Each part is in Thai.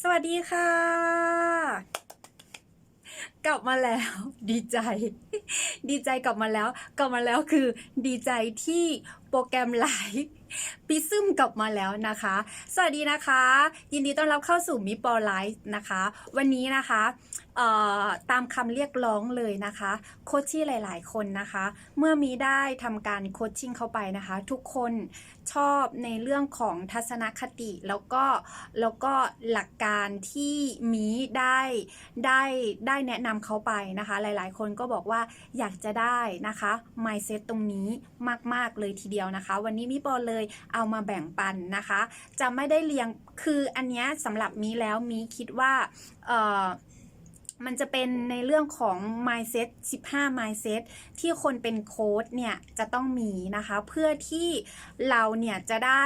สวัสดีค่ะ กลับมาแล้ว ดีใจ ดีใจกลับมาแล้ว กลับมาแล้วคือดีใจที่โปรแกรมไลฟ์ปิซึมกลับมาแล้วนะคะ สวัสดีนะคะ ยินดีต้อนรับเข้าสู่มิปอไลฟ์นะคะ วันนี้นะคะ ตามคำเรียกร้องเลยนะคะ โคชชี่หลาย ๆ คนนะคะ เมื่อมีได้ทำการโคชชิ่งเข้าไปนะคะ ทุกคนชอบในเรื่องของทัศนคติแล้วก็แล้วก็หลักการที่มีได้ได้ได้แนะนำเขาไปนะคะ หลายๆ คนก็บอกว่าอยากจะได้นะคะ mindset ตรงนี้มาก ๆ เลยทีเดียวนะคะ วันนี้มิปอเลยเอามาแบ่งปันนะคะ จะไม่ได้เรียงคืออันนี้สำหรับมีแล้วมีคิดว่าเอ่อ มันจะเป็นในเรื่องของ mindset 15 mindset ที่คนเป็นโค้ดเนี่ยจะต้องมีนะคะ เพื่อที่เราเนี่ยจะได้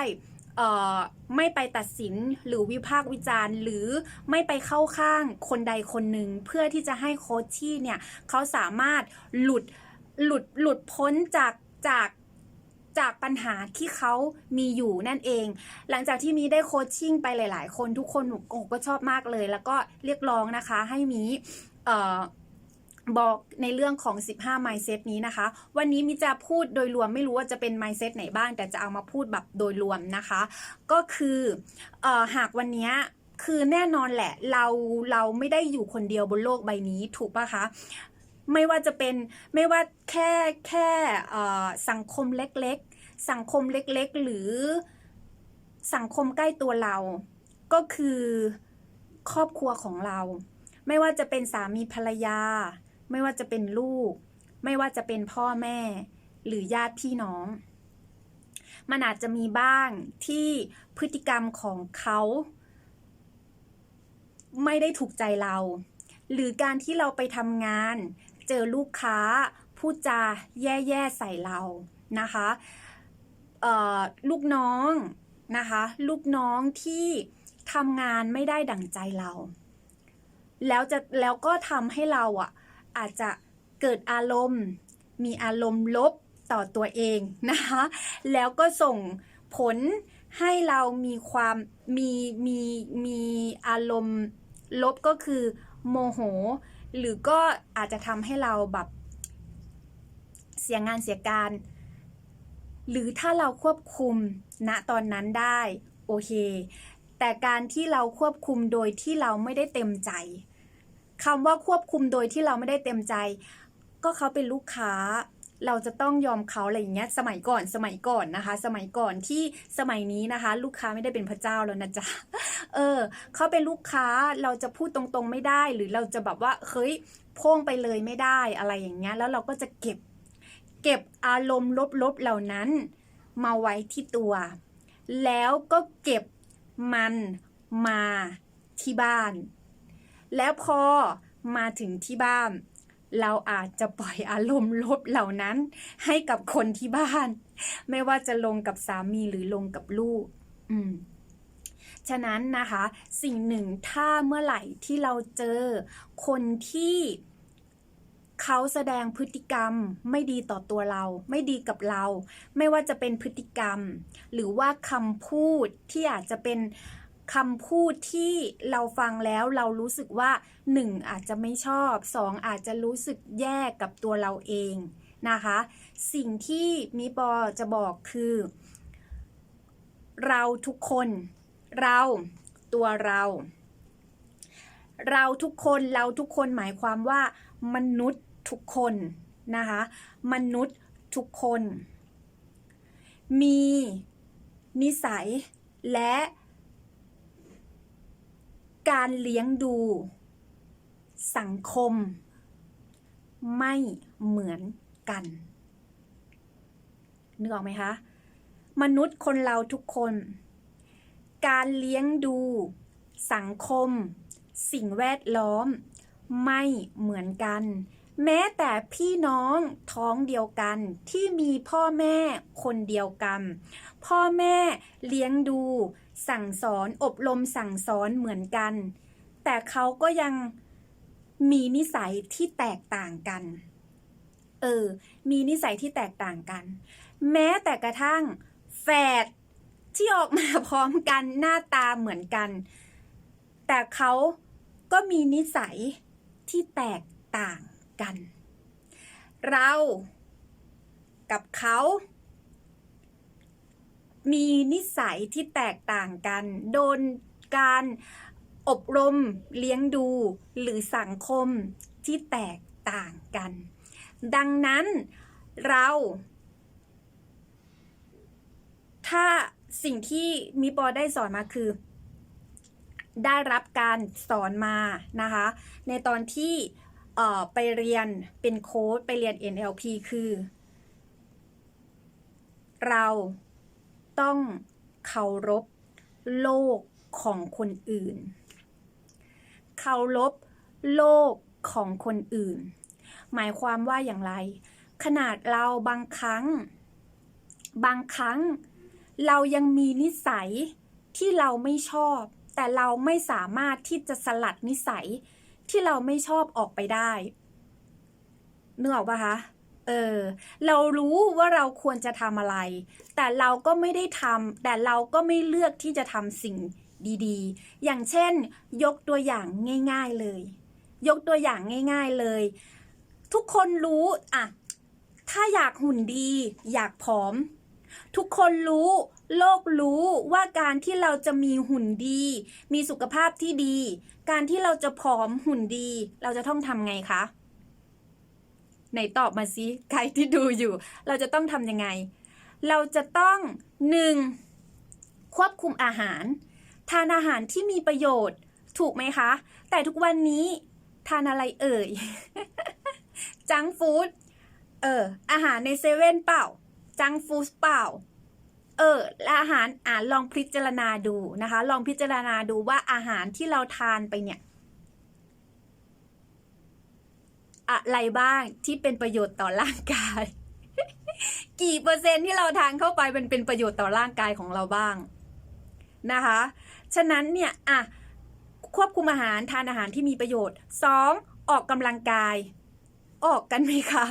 ไม่ไปตัดสินหรือวิพากษ์วิจารณ์ หรือไม่ไปเข้าข้างคนใดคนหนึ่ง เพื่อที่จะให้โค้ชที่เนี่ยเขาสามารถหลุดหลุดหลุดพ้นจากจาก จากปัญหาที่เขามีอยู่นั่นเอง หลังจากที่มีได้โคชชิ่งไปหลาย ๆ คนทุกคนโอ้ก็ชอบมากเลย แล้วก็เรียกร้องนะคะให้มีเอ่อบอกในเรื่องของ 15 mindset นี้นะคะ วันนี้มิจะพูดโดยรวมไม่รู้ว่าจะเป็น mindset ไหนบ้าง แต่จะเอามาพูดแบบโดยรวมนะคะ ก็คือออหากวันนี้คือแน่นอนแหละ เราเราไม่ได้อยู่คนเดียวบนโลกใบนี้ถูกปะคะ ไม่ว่าจะเป็นไม่ว่าแค่แค่สังคมเล็กๆ สังคมเล็กๆ หรือสังคมใกล้ตัวเรา ก็คือครอบครัวของเรา ไม่ว่าจะเป็นสามีภรรยา ไม่ว่าจะเป็นลูก ไม่ว่าจะเป็นพ่อแม่ หรือญาติพี่น้อง มันอาจจะมีบ้างที่พฤติกรรมของเขาไม่ได้ถูกใจเรา หรือการที่เราไปทำงาน เจอลูกค้าพูดจาแย่ๆใส่เรานะคะลูกน้องนะคะ ลูกน้องที่ทำงานไม่ได้ดั่งใจเรา แล้วจะแล้วก็ทำให้เราอะอาจจะเกิดอารมณ์ มีอารมณ์ลบต่อตัวเองนะคะ แล้วก็ส่งผลให้เรามีความมีมีมีอารมณ์ลบก็คือโมโห หรือก็อาจจะทำให้เราแบบ เสียงานเสียการ หรือถ้าเราควบคุมณตอนนั้นได้ โอเค แต่การที่เราควบคุมโดยที่เราไม่ได้เต็มใจคำว่าควบคุมโดยที่เราไม่ได้เต็มใจ ก็เขาเป็นลูกค้า เราจะต้องยอมเขาอะไรอย่างเงี้ยสมัยก่อนสมัยก่อนนะคะ สมัยก่อนที่สมัยนี้นะคะ ลูกค้าไม่ได้เป็นพระเจ้าแล้วนะจ๊ะเออเขาเป็นลูกค้าเราจะพูดตรงๆไม่ได้ หรือเราจะแบบว่าเฮ้ยพ่งไปเลยไม่ได้อะไรอย่างเงี้ยแล้วเราก็จะเก็บเก็บอารมณ์ลบๆเหล่านั้น มาไว้ที่ตัว แล้วก็เก็บมันมาที่บ้าน แล้วพอมาถึงที่บ้าน เราอาจจะปล่อยอารมณ์ลบเหล่านั้น ให้กับคนที่บ้าน ไม่ว่าจะลงกับสามีหรือลงกับลูก อืมฉะนั้นนะคะ สิ่งหนึ่งถ้าเมื่อไหร่ที่เราเจอคนที่เขาแสดงพฤติกรรมไม่ดีต่อตัวเรา ไม่ดีกับเรา ไม่ว่าจะเป็นพฤติกรรม หรือว่าคำพูดที่อาจจะเป็น คำพูดที่เราฟังแล้วเรารู้สึกว่าหนึ่งอาจจะไม่ชอบสองอาจจะรู้สึกแย่กับตัวเราเองนะคะ สิ่งที่มีปอจะบอกคือ เราทุกคน เราตัวเรา เราทุกคนเราทุกคนหมายความว่า มนุษย์ทุกคนนะคะ มนุษย์ทุกคน มีนิสัยและ การเลี้ยงดู สังคม ไม่เหมือนกัน นึกออกไหมคะ มนุษย์คนเราทุกคน การเลี้ยงดู สังคม สิ่งแวดล้อม ไม่เหมือนกัน แม้แต่พี่น้องท้องเดียวกันที่มีพ่อแม่คนเดียวกัน พ่อแม่เลี้ยงดู สั่งสอนอบรมสั่งสอนเหมือนกัน แต่เขาก็ยังมีนิสัยที่แตกต่างกัน เออ มีนิสัยที่แตกต่างกัน แม้แต่กระทั่งแฝดที่ออกมาพร้อมกันหน้าตาเหมือนกันแแต่เขาก็มีนิสัยที่แตกต่างกัน เรากับเขา มีนิสัยที่แตกต่างกัน โดนการอบรมเลี้ยงดู หรือสังคมที่แตกต่างกัน ดังนั้นเรา ถ้าสิ่งที่มีปอได้สอนมาคือ ได้รับการสอนมานะคะ ในตอนที่ไปเรียนเป็นโค้ดไปเรียน NLP คือ เรา ต้องเคารพโลกของคนอื่น เคารพโลกของคนอื่น หมายความว่าอย่างไร ขนาดเราบางครั้ง บางครั้ง เรายังมีนิสัยที่เราไม่ชอบ แต่เราไม่สามารถที่จะสลัดนิสัยที่เราไม่ชอบออกไปได้เนึกออกปะคะ เออ เรารู้ว่าเราควรจะทำอะไร แต่เราก็ไม่ได้ทำแต่เราก็ไม่เลือกที่จะทำสิ่งดีๆ อย่างเช่น ยกตัวอย่างง่าย ๆเลย ยกตัวอย่างง่าย ๆเลย ทุกคนรู้อะถ้าอยากหุ่นดี อยากผอม ทุกคนรู้ โลกรู้ว่าการที่เราจะมีหุ่นดี มีสุขภาพที่ดี การที่เราจะผอมหุ่นดี เราจะต้องทำไงคะ ไหนตอบมาสิใครที่ดูอยู่ เราจะต้องทำยังไง เราจะต้องหนึ่งควบคุมอาหาร ทานอาหารที่มีประโยชน์ถูกไหมคะ แต่ทุกวันนี้ทานอะไรเอ่ย จังฟู้ดเออ อาหารในเซเว่นเปล่า จังฟู้ดเปล่า เออและอาหารอ่านลองพิจารณาดูนะคะ ลองพิจารณาดูว่าอาหารที่เราทานไปเนี่ย อะไรบ้างที่เป็นประโยชน์ต่อร่างกาย กี่เปอร์เซ็นต์ที่เราทานเข้าไปมันเป็นประโยชน์ต่อร่างกายของเราบ้างนะคะ ฉะนั้นเนี่ยอะควบคุมอาหารทานอาหารที่มีประโยชน์สองออกกำลังกาย ออกกันไหมคะ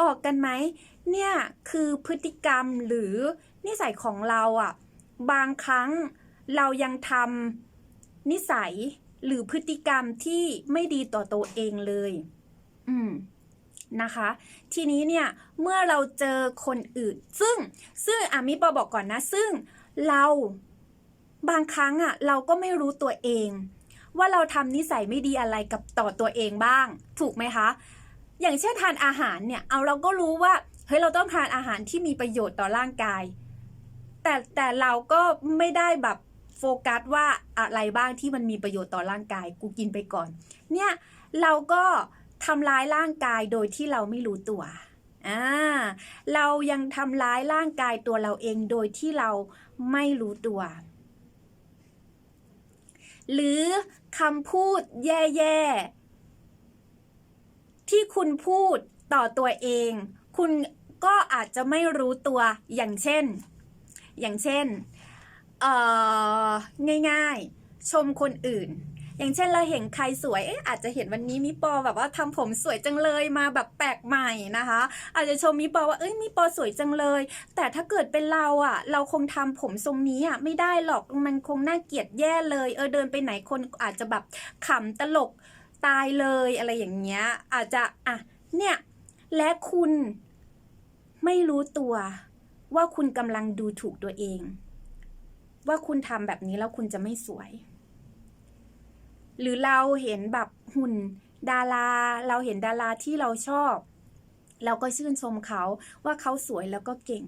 ออกกันไหมเนี่ยคือพฤติกรรมหรือนิสัยของเราอะ่ะบางครั้งเรายังทำนิสัยหรือพฤติกรรมที่ไม่ดีต่อตัวเองเลย อืมนะคะ ทีนี้เนี่ยเมื่อเราเจอคนอื่น ซึ่งซึ่งอะมิปอบอกก่อนนะ ซึ่งเราบางครั้งอะ เราก็ไม่รู้ตัวเอง ว่าเราทำนิสัยไม่ดีอะไรกับต่อตัวเองบ้าง ถูกไหมคะ อย่างเช่นทานอาหารเนี่ย เอาเราก็รู้ว่าเฮ้ยเราต้องทานอาหารที่มีประโยชน์ต่อร่างกาย แต่แต่เราก็ไม่ได้แบบโฟกัสว่าอะไรบ้างที่มันมีประโยชน์ต่อร่างกาย กูกินไปก่อน เนี่ยเราก็ ทำร้ายร่างกายโดยที่เราไม่รู้ตัวอ่าเรายังทำร้ายร่างกายตัวเราเองโดยที่เราไม่รู้ตัว หรือคำพูดแย่ๆ ที่คุณพูดต่อตัวเอง คุณก็อาจจะไม่รู้ตัวอย่างเช่น อย่างเช่น เอ่อ ง่ายๆ ชมคนอื่น อย่างเช่นเราเห็นใครสวยเอ๊ะอาจจะเห็นวันนี้มิปอแบบว่าทำผมสวยจังเลยมาแบบแปลกใหม่นะคะ อาจจะชมมิปอว่าเอ้ยมิปอสวยจังเลย แต่ถ้าเกิดเป็นเราอะ่ะ เราคงทำผมทรงนี้อะ่ะไม่ได้หรอกมันคงน่าเกลียดแย่เลยเออเดินไปไหนคนอาจจะแบบขำตลกตายเลยอะไรอย่างเงี้ยอาจจะอะเนี่ยและคุณไม่รู้ตัวว่าคุณกำลังดูถูกตัวเอง ว่าคุณทำแบบนี้แล้วคุณจะไม่สวย หรือเราเห็นแบบหุ่นดารา เราเห็นดาราที่เราชอบ เราก็ชื่นชมเขาว่าเขาสวยแล้วก็เก่ง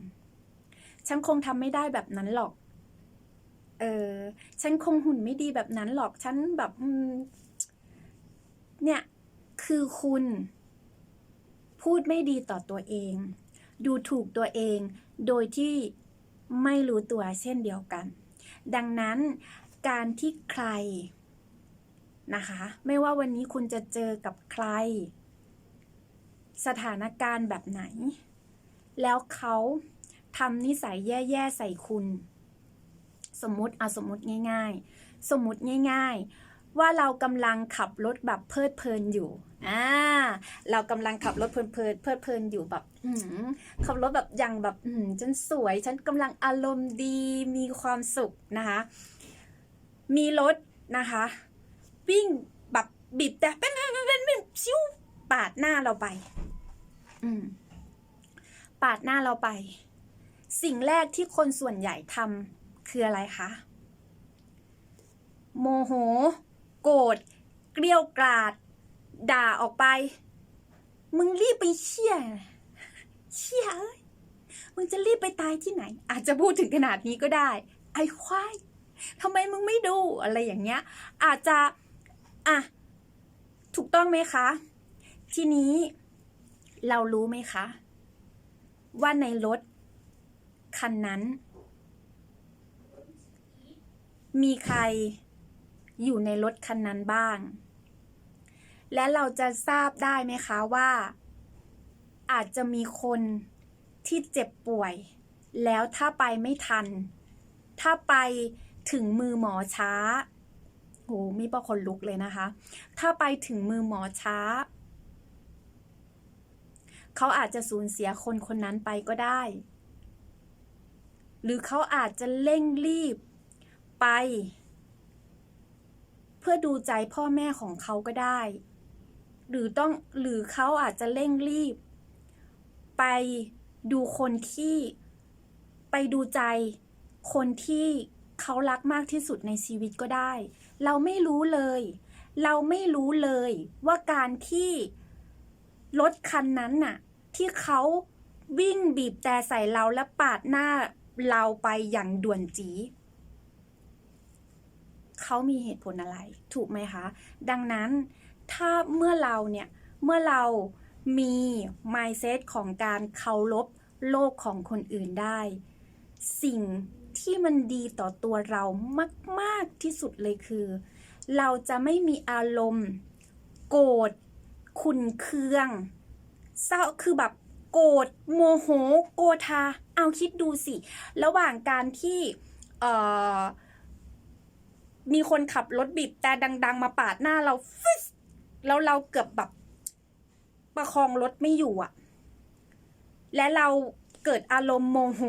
ฉันคงทำไม่ได้แบบนั้นหรอก เออ ฉันคงหุ่นไม่ดีแบบนั้นหรอก ฉันแบบเนี่ย คือคุณ พูดไม่ดีต่อตัวเอง ดูถูกตัวเอง โดยที่ไม่รู้ตัวเช่นเดียวกัน ดังนั้นการที่ใคร นะคะ ไม่ว่าวันนี้คุณจะเจอกับใคร สถานการณ์แบบไหน แล้วเขาทำนิสัยแย่ๆใส่คุณ สมมติเอาสมมติง่าย ๆ สมมติง่าย ๆ ว่าเรากำลังขับรถแบบเพลิดเพลินอยู่อ่าเรากำลังขับรถเพลินเพลินเพลิดเพลินอยู่แบบขับรถแบบอย่างแบบฉันสวย ฉันกำลังอารมณ์ดีมีความสุขนะคะ มีรถนะคะ วิ่งแบบบีบแต่เป็นเป็นเป็นเป็นชิวปาดหน้าเราไป อืม ปาดหน้าเราไป สิ่งแรกที่คนส่วนใหญ่ทำคืออะไรคะ โมโห โกรธ เกลียวกราด ด่าออกไป มึงรีบไปเชี่ย เชี่ยเอ้ย มึงจะรีบไปตายที่ไหน อาจจะพูดถึงขนาดนี้ก็ได้ ไอ้ควายทำไมมึงไม่ดูอะไรอย่างเงี้ย อาจจะ อะ ถูกต้องไหมคะ ทีนี้เรารู้ไหมคะ ว่าในรถคันนั้น มีใครอยู่ในรถคันนั้นบ้าง และเราจะทราบได้ไหมคะว่า อาจจะมีคนที่เจ็บป่วย แล้วถ้าไปไม่ทัน ถ้าไปถึงมือหมอช้า โหมีประคนลุกเลยนะคะ ถ้าไปถึงมือหมอช้า เขาอาจจะสูญเสียคนคนนั้นไปก็ได้ หรือเขาอาจจะเร่งรีบไป เพื่อดูใจพ่อแม่ของเขาก็ได้ หรือต้องหรือเขาอาจจะเร่งรีบ ไปดูคนที่ไปดูใจคนที่เขารักมากที่สุดในชีวิตก็ได้ เราไม่รู้เลย เราไม่รู้เลยว่าการที่รถคันนั้นน่ะ ที่เขาวิ่งบีบแต่ใส่เราและปาดหน้าเราไปอย่างด่วนจีเขามีเหตุผลอะไร ถูกไหมคะ ดังนั้นถ้าเมื่อเราเนี่ย เมื่อเรามี mindset ของการเคารพโลกของคนอื่นได้ สิ่ง ที่มันดีต่อตัวเรามาก ๆที่สุดเลยคือ เราจะไม่มีอารมณ์ โกรธขุนเคืองเศร้าคือแบบโกรธโมโห โกธาเอาคิดดูสิ ระหว่างการที่เอ่อมีคนขับรถบีบแต่ดัง ๆ มาปาดหน้าเราฟึสแล้วเราเกือบแบบประคองรถไม่อยู่อะและเราเกิดอารมณ์โมโห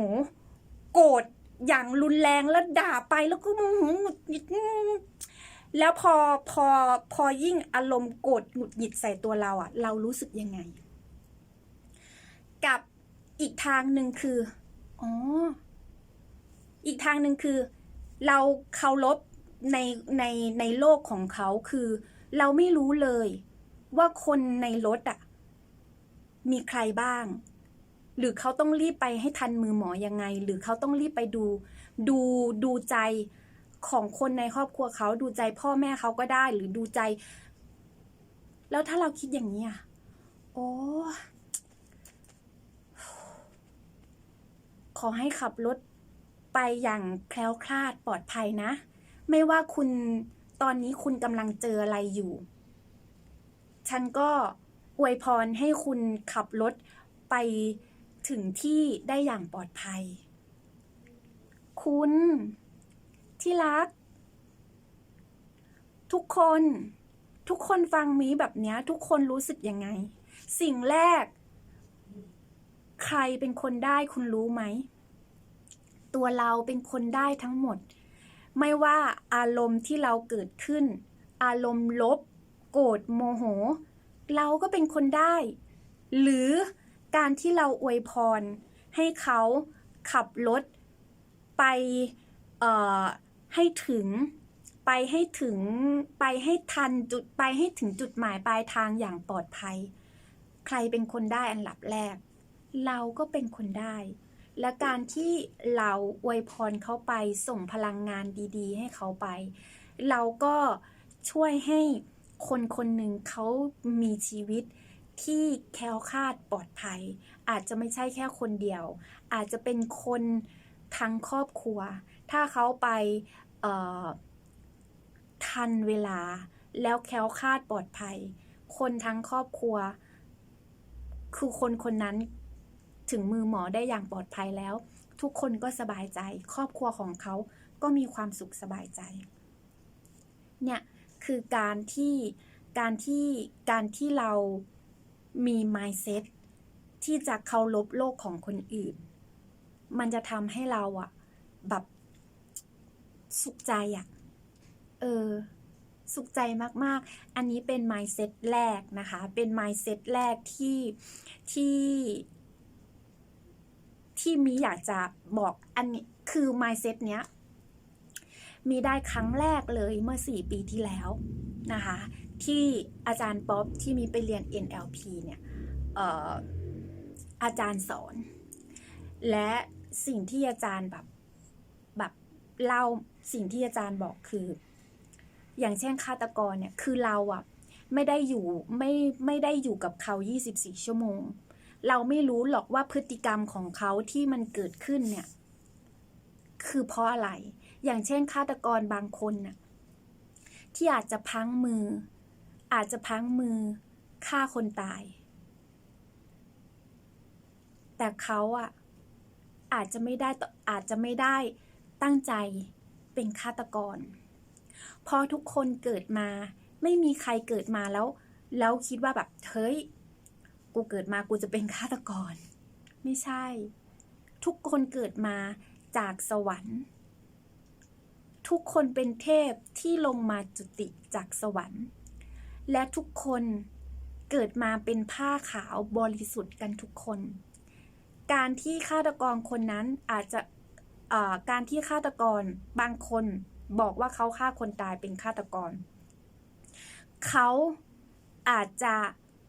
โกรธ อย่างรุนแรงแล้วด่าไปแล้วก็มหหงุดหงิดแล้วพอพอพอยิ่งอารมณ์โกรธหงุดหงิดใส่ตัวเราอะเรารู้สึกยังไง กับอีกทางหนึ่งคืออ๋ออีกทางหนึ่งคือ เราเคารพในในในโลกของเขาคือ เราไม่รู้เลยว่าคนในรถอะมีใครบ้าง หรือเขาต้องรีบไปให้ทันมือหมอยังไง หรือเขาต้องรีบไปดูดูดูใจของคนในครอบครัวเขาดูใจพ่อแม่เขาก็ได้หรือดูใจ แล้วถ้าเราคิดอย่างนี้อะโอ้ขอให้ขับรถไปอย่างแคล้วคลาดปลอดภัยนะ ไม่ว่าคุณตอนนี้คุณกำลังเจออะไรอยู่ ฉันก็อวยพรให้คุณขับรถไป ถึงที่ได้อย่างปลอดภัย คุณ ที่รัก ทุกคน ทุกคนฟังมีแบบนี้ทุกคนรู้สึกยังไง สิ่งแรก ใครเป็นคนได้คุณรู้ไหม ตัวเราเป็นคนได้ทั้งหมด ไม่ว่าอารมณ์ที่เราเกิดขึ้น อารมณ์ลบ โกรธโมโห เราก็เป็นคนได้ หรือ การที่เราอวยพรให้เขาขับรถไปเอ่อให้ถึงไปให้ถึงไปให้ทันจุดไปให้ถึงจุดหมายปลายทางอย่างปลอดภัย ใครเป็นคนได้อันดับแรก เราก็เป็นคนได้ และการที่เราอวยพรเขาไปส่งพลังงานดี ๆ ให้เขาไป เราก็ช่วยให้คนคนหนึ่งเขามีชีวิต ที่แคล้วคลาดปลอดภัย อาจจะไม่ใช่แค่คนเดียว อาจจะเป็นคนทั้งครอบครัว ถ้าเขาไปทันเวลา แล้วแคล้วคลาดปลอดภัย คนทั้งครอบครัว คือคนคนนั้นถึงมือหมอได้อย่างปลอดภัยแล้ว ทุกคนก็สบายใจ ครอบครัวของเขาก็มีความสุขสบายใจเนี่ยคือการที่การที่การที่เรา มี mindset ที่จะเคารพโลกของคนอื่น มันจะทำให้เราอะแบบสุขใจอะเออ สุขใจมาก ๆ อันนี้เป็น mindset แรกนะคะ เป็น mindset แรกที่ที่ ที่มีอยากจะบอกอันนี้คือ mindset เนี้ยมีได้ครั้งแรกเลยเมื่อ 4 ปีที่แล้วนะคะ ที่อาจารย์ป๊อปที่มีไปเรียน NLP เนี่ยอออาจารย์สอน และสิ่งที่อาจารย์แบบแบบเล่าสิ่งที่อาจารย์บอกคือ อย่างเช่นฆาตกรเนี่ยคือเราอะไม่ได้อยู่ไม่ไม่ได้อยู่กับเขา 24 ชั่วโมง เราไม่รู้หรอกว่าพฤติกรรมของเขาที่มันเกิดขึ้นเนี่ยคือเพราะอะไร อย่างเช่นฆาตกรบางคนน่ะที่อาจจะพังมือ อาจจะพังมือฆ่าคนตาย แต่เขาอะอาจจะไม่ได้อาจจะไม่ได้ตั้งใจเป็นฆาตกร เพราะทุกคนเกิดมา ไม่มีใครเกิดมาแล้ว แล้วคิดว่าแบบเฮ้ยกูเกิดมากูจะเป็นฆาตกร ไม่ใช่ ทุกคนเกิดมาจากสวรรค์ ทุกคนเป็นเทพที่ลงมาจุติจากสวรรค์ และทุกคนเกิดมาเป็นผ้าขาวบริสุทธิ์กันทุกคน การที่ฆาตกรคนนั้นอาจจะการที่ฆาตกรบางคนบอกว่าเขาฆ่าคนตายเป็นฆาตกร เขาอาจจะ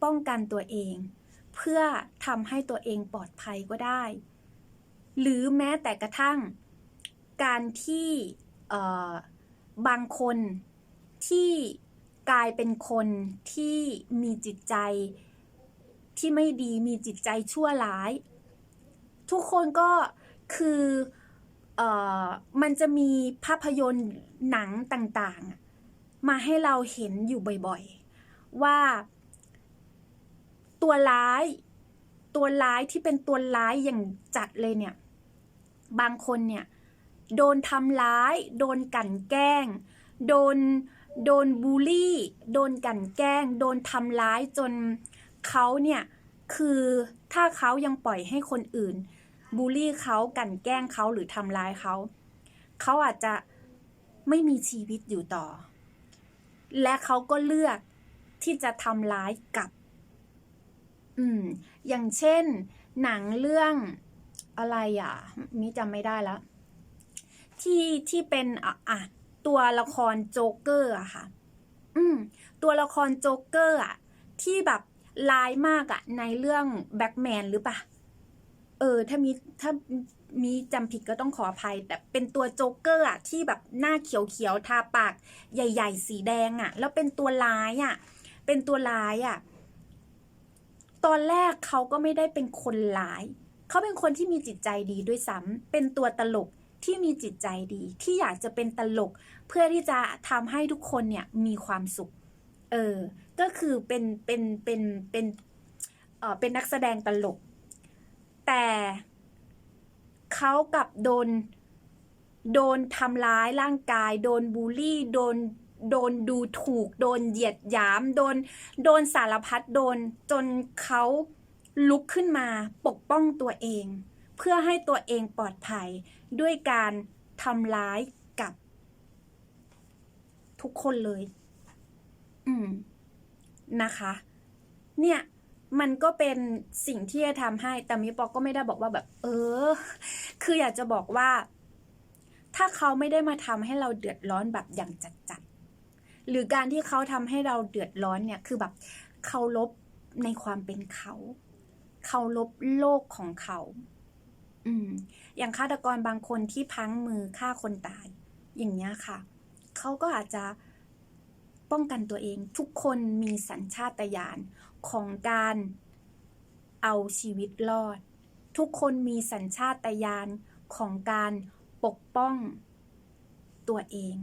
ป้องกันตัวเอง เพื่อทำให้ตัวเองปลอดภัยก็ได้ หรือแม้แต่กระทั่ง การที่บางคนที่ กลายเป็นคนที่มีจิตใจที่ไม่ดีมีจิตใจชั่วร้าย ทุกคนก็คือเอ่อมันจะมีภาพยนตร์หนังต่างๆ มาให้เราเห็นอยู่บ่อยๆ ว่าตัวร้าย ตัวร้ายที่เป็นตัวร้ายอย่างจัดเลยเนี่ย บางคนเนี่ย โดนทำร้าย โดนกลั่นแกล้ง โดน โดนบูลลี่ โดนกั่นแกล้ง โดนทำร้ายจนเขาเนี่ยคือถ้าเขายังปล่อยให้คนอื่นบูลลี่เขากั่นแกล้งเขาหรือทำร้ายเขา เขาอาจจะไม่มีชีวิตอยู่ต่อ และเขาก็เลือกที่จะทำร้ายกับ อืม อย่างเช่น หนังเรื่องอะไรอะมิจำไม่ได้แล้ว ที่ที่เป็นอะอะ ตัวละครโจ๊กเกอร์อะค่ะ อืม ตัวละครโจ๊กเกอร์อะที่แบบร้ายมากอะในเรื่องแบ็กแมนหรือปะเออ ถ้ามีถ้ามีจำผิดก็ต้องขออภัย แต่เป็นตัวโจ๊กเกอร์อะที่แบบหน้าเขียวๆทาปากใหญ่ ๆ สีแดงอะแล้วเป็นตัวร้ายอะเป็นตัวร้ายอะตอนแรกเขาก็ไม่ได้เป็นคนร้าย เขาเป็นคนที่มีจิตใจดีด้วยซ้ำเป็นตัวตลก ที่มีจิตใจดี ที่อยากจะเป็นตลก เพื่อที่จะทำให้ทุกคนเนี่ยมีความสุข เออ ก็คือเป็นเป็นเป็นเป็นเออเป็นนักแสดงตลก แต่เขากับโดนโดนทำร้ายร่างกาย โดนบูลลี่ โดนโดนดูถูก โดนเหยียดหยาม โดนโดนสารพัดโดนจนเขาลุกขึ้นมาปกป้องตัวเอง เพื่อให้ตัวเองปลอดภัยด้วยการทำร้ายกับ ทุกคนเลย อืมนะคะ เนี่ยมันก็เป็นสิ่งที่จะทำให้ แต่มิปอกก็ไม่ได้บอกว่าแบบ เออ คืออยากจะบอกว่า ถ้าเขาไม่ได้มาทำให้เราเดือดร้อนแบบอย่างจัดๆ หรือการที่เขาทำให้เราเดือดร้อนเนี่ย คือแบบเคารพในความเป็นเขาเคารพโลกของเขา อืม อย่างฆาตกรบางคนที่พังมือฆ่าคนตาย อย่างเงี้ยค่ะ เขาก็อาจจะป้องกันตัวเอง ทุกคนมีสัญชาตญาณของการเอาชีวิตรอด ทุกคนมีสัญชาตญาณของการปกป้องตัวเอง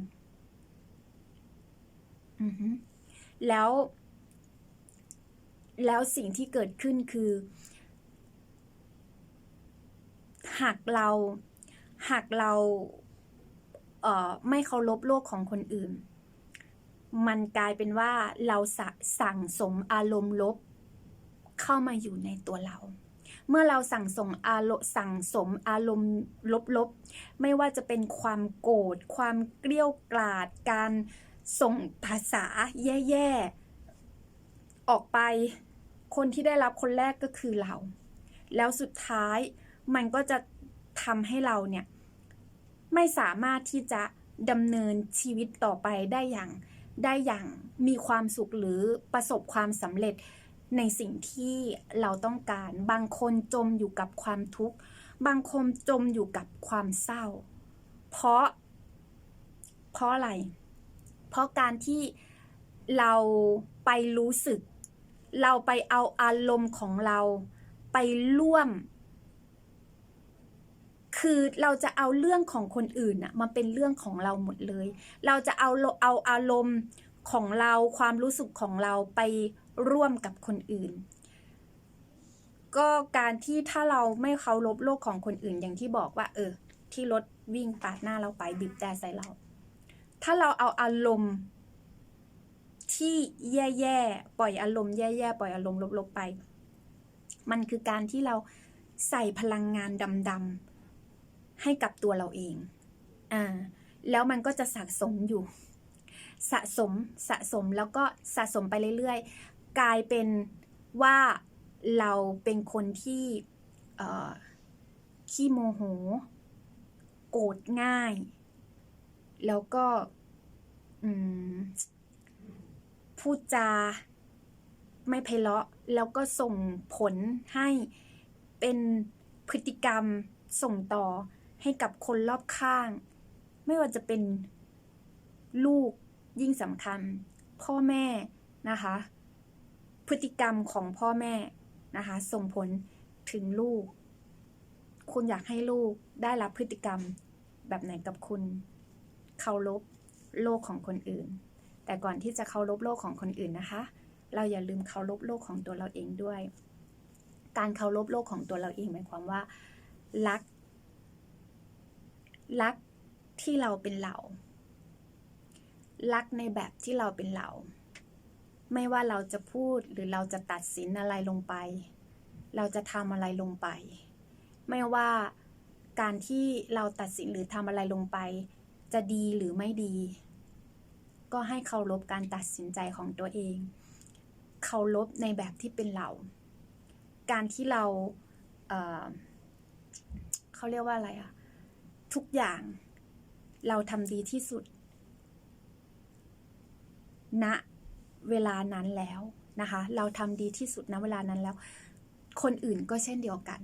อแล้ว แล้วสิ่งที่เกิดขึ้นคือ หากเราหากเราเออไม่เคารพโลกของคนอื่น มันกลายเป็นว่าเราสสั่งสมอารมณ์ลบเข้ามาอยู่ในตัวเรา เมื่อเราสั่งสมอารมณ์สั่งสมอารมณ์ลบๆ ไม่ว่าจะเป็นความโกรธ ความเกลี้ยวกล่อดการส่งภาษาแย่ๆ ออกไป คนที่ได้รับคนแรกก็คือเรา แล้วสุดท้าย มันก็จะทำให้เราเนี่ยไม่สามารถที่จะดำเนินชีวิตต่อไปได้อย่างได้อย่างมีความสุขหรือประสบความสำเร็จในสิ่งที่เราต้องการ บางคนจมอยู่กับความทุกข์ บางคนจมอยู่กับความเศร้า เพราะ เพราะอะไร เพราะการที่เราไปรู้สึก เราไปเอาอารมณ์ของเราไปร่วม คือเราจะเอาเรื่องของคนอื่นอะมาเป็นเรื่องของเราหมดเลย เราจะเอาเอาอารมณ์ของเราความรู้สึกของเราไปร่วมกับคนอื่น ก็การที่ถ้าเราไม่เคารพโลกของคนอื่น อย่างที่บอกว่า เออ ที่รถวิ่งปาดหน้าเราไปบีบแต่ใส่เรา ถ้าเราเอาอารมณ์ที่แย่ๆ ปล่อยอารมณ์แย่ๆ ปล่อยอารมณ์ลบๆไป มันคือการที่เราใส่พลังงานดำๆ ให้กับตัวเราเอง อ่า แล้วมันก็จะสะสมอยู่ สะสม สะสม แล้วก็สะสมไปเรื่อยๆ กลายเป็นว่าเราเป็นคนที่ขี้โมโห โกรธง่าย แล้วก็พูดจาไม่ไพเราะ แล้วก็ส่งผลให้เป็นพฤติกรรมส่งต่อ ให้กับคนรอบข้าง ไม่ว่าจะเป็นลูกยิ่งสำคัญ พ่อแม่นะคะ พฤติกรรมของพ่อแม่นะคะ ส่งผลถึงลูก คุณอยากให้ลูกได้รับพฤติกรรมแบบไหนกับคุณเคารพโลกของคนอื่น แต่ก่อนที่จะเคารพโลกของคนอื่นนะคะ เราอย่าลืมเคารพโลกของตัวเราเองด้วย การเคารพโลกของตัวเราเองหมายความว่า รัก รักที่เราเป็นเรา รักในแบบที่เราเป็นเรา ไม่ว่าเราจะพูดหรือเราจะตัดสินอะไรลงไป เราจะทำอะไรลงไป ไม่ว่าการที่เราตัดสินหรือทำอะไรลงไป จะดีหรือไม่ดี ก็ให้เคารพการตัดสินใจของตัวเอง เคารพในแบบที่เป็นเรา การที่เราเเขาเรียกว่าอะไรอะ ทุกอย่าง เราทำดีที่สุดณเวลานั้นแล้วนะคะ เราทำดีที่สุดณเวลานั้นแล้ว คนอื่นก็เช่นเดียวกัน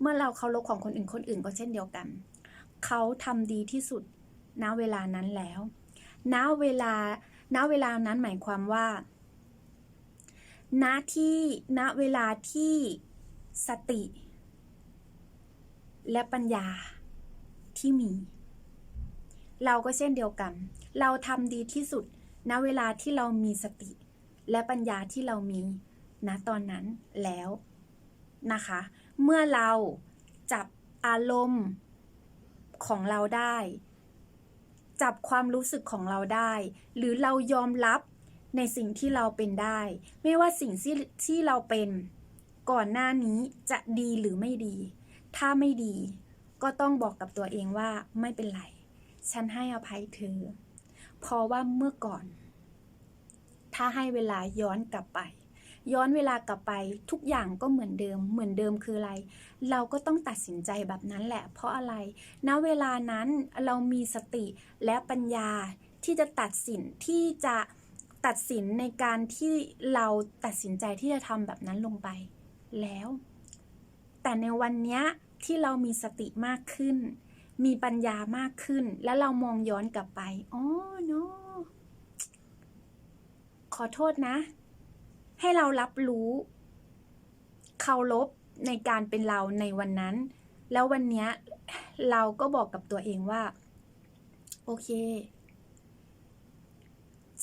เมื่อเราเคารพของคนอื่นคนอื่นก็เช่นเดียวกัน เขาทำดีที่สุดณเวลานั้นแล้วณเวลาณเวลานั้นหมายความว่าณที่ณเวลาที่สติ และปัญญา ที่มี เราก็เช่นเดียวกัน เราทำดีที่สุดณเวลาที่เรามีสติ และปัญญาที่เรามีณตอนนั้นแล้วนะคะ เมื่อเราจับอารมณ์ของเราได้ จับความรู้สึกของเราได้ หรือเรายอมรับในสิ่งที่เราเป็นได้ ไม่ว่าสิ่งที่ที่เราเป็นก่อนหน้านี้จะดีหรือไม่ดี ถ้าไม่ดี ก็ต้องบอกกับตัวเองว่าไม่เป็นไร ฉันให้อภัยเธอ เพราะว่าเมื่อก่อน ถ้าให้เวลาย้อนกลับไป ย้อนเวลากลับไปทุกอย่างก็เหมือนเดิม เหมือนเดิมคืออะไร เราก็ต้องตัดสินใจแบบนั้นแหละ เพราะอะไรณเวลานั้นเรามีสติและปัญญาที่จะตัดสินที่จะตัดสินในการที่เราตัดสินใจที่จะทำแบบนั้นลงไป แล้ว แต่ในวันเนี้ย ที่เรามีสติมากขึ้น มีปัญญามากขึ้น แล้วเรามองย้อนกลับไปอ๋อเนาะขอโทษนะ ให้เรารับรู้เคารพในการเป็นเราในวันนั้น แล้ววันนี้เราก็บอกกับตัวเองว่า โอเค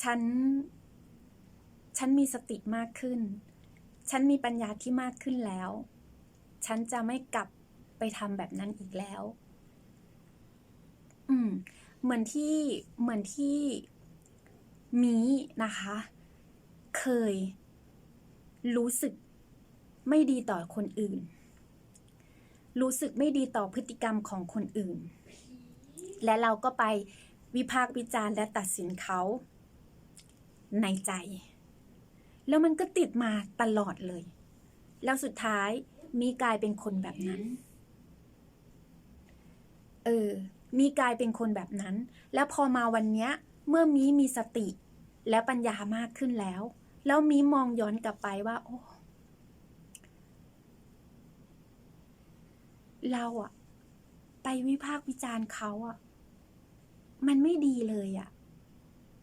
ฉัน ฉันมีสติมากขึ้น ฉันมีปัญญาที่มากขึ้นแล้ว ฉันจะไม่กลับ ไปทำแบบนั้นอีกแล้ว อืม เหมือนที่เหมือนที่มีนะคะ เคย รู้สึกไม่ดีต่อคนอื่น รู้สึกไม่ดีต่อพฤติกรรมของคนอื่น และเราก็ไปวิพากษ์วิจารณ์และตัดสินเขาในใจ แล้วมันก็ติดมาตลอดเลย แล้วสุดท้ายมีกลายเป็นคนแบบนั้น เออ มีกลายเป็นคนแบบนั้น แล้วพอมาวันเนี้ย เมื่อมีมีสติ และปัญญามากขึ้นแล้ว แล้วมีมองย้อนกลับไปว่า โอ้ เราอะไปวิพากษ์วิจารณ์เขาอะมันไม่ดีเลยอะ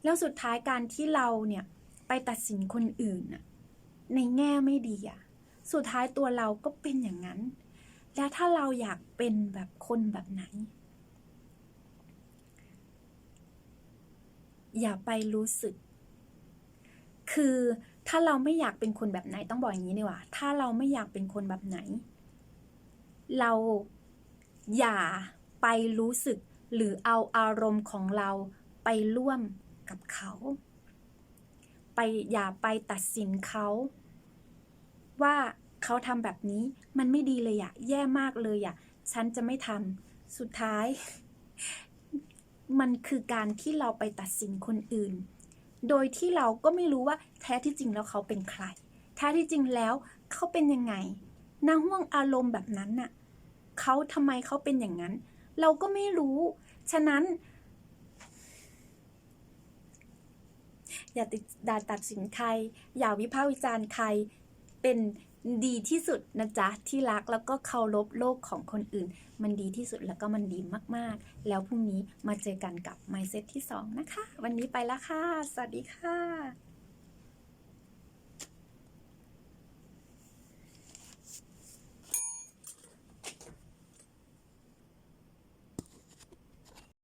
แล้วสุดท้ายการที่เราเนี่ย ไปตัดสินคนอื่นอะในแง่ไม่ดีอะสุดท้ายตัวเราก็เป็นอย่างนั้น แล้วถ้าเราอยากเป็นแบบคนแบบไหน อย่าไปรู้สึก คือถ้าเราไม่อยากเป็นคนแบบไหนต้องบอกอย่างนี้ดีกว่า ถ้าเราไม่อยากเป็นคนแบบไหน เราอย่าไปรู้สึกหรือเอาอารมณ์ของเราไปร่วมกับเขา ไปอย่าไปตัดสินเขา ว่า เขาทำแบบนี้มันไม่ดีเลยอะแย่มากเลยอะฉันจะไม่ทำสุดท้าย มันคือการที่เราไปตัดสินคนอื่น โดยที่เราก็ไม่รู้ว่าแท้ที่จริงแล้วเขาเป็นใคร แท้ที่จริงแล้วเขาเป็นยังไงนห่วงอารมณ์แบบนั้นน่ะเขาทำไมเขาเป็นอย่างนั้น เราก็ไม่รู้ ฉะนั้น อย่าติดด่าตัดสินใคร อย่าวิพากษ์วิจารณ์ใคร เป็น ดีที่สุดนะจ๊ะที่รักแล้วก็เคารพโลกของคนอื่น มันดีที่สุดแล้วก็มันดีมากๆ แล้วพรุ่งนี้มาเจอกันกับ Mindset ที่ 2 นะคะ วันนี้ไปละค่ะ สวัสดีค่ะ